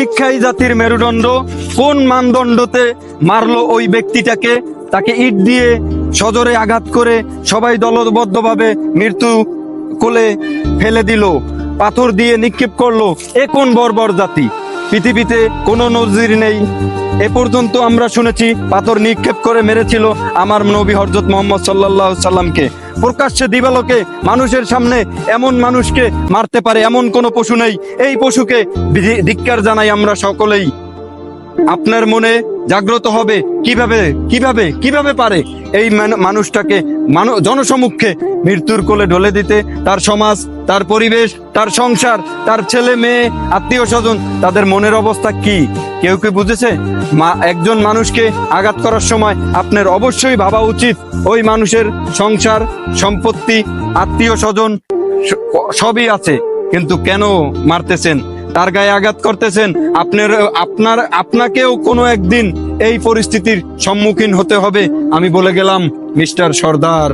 শিক্ষাই জাতির মেরুদণ্ড, কোন মানদণ্ডতে মারলো ওই ব্যক্তিটাকে? তাকে ইট দিয়ে সজরে আঘাত করে সবাই দলবদ্ধভাবে মৃত্যু কোলে ফেলে দিল, পাথর দিয়ে নিক্ষেপ করল। এ কোন বর্বর জাতি? পৃথিবীতে কোনো নজির নেই। এ পর্যন্ত আমরা শুনেছি, পাথর নিক্ষেপ করে মেরেছিল আমার নবী হরজত মোহাম্মদ সাল্লাহ সাল্লামকে। প্রকাশ্যে দিবালোকে মানুষের সামনে এমন মানুষকে মারতে পারে এমন কোনো পশু নেই। এই পশুকে ধিক্কার জানাই আমরা সকলেই। আপনার মনে জাগ্রত হবে কীভাবে কীভাবে কীভাবে পারে এই মানুষটাকে মানু জনসমক্ষে মৃত্যুর কোলে ঢলে দিতে? তার সমাজ, তার পরিবেশ, তার সংসার, তার ছেলে, মেয়ে, আত্মীয় স্বজন, তাদের মনের অবস্থা কি? কেউ কি বুঝেছে? মা একজন মানুষকে আঘাত করার সময় আপনার অবশ্যই ভাবা উচিত ওই মানুষের সংসার, সম্পত্তি, আত্মীয় স্বজন সবই আছে। কিন্তু কেন মারতেছেন? তার গায়ে আঘাত করতেছেন, আপনার আপনার, আপনাকেও কোনো একদিন এই পরিস্থিতির সম্মুখীন হতে হবে। আমি বলে গেলাম, মিস্টার সর্দার।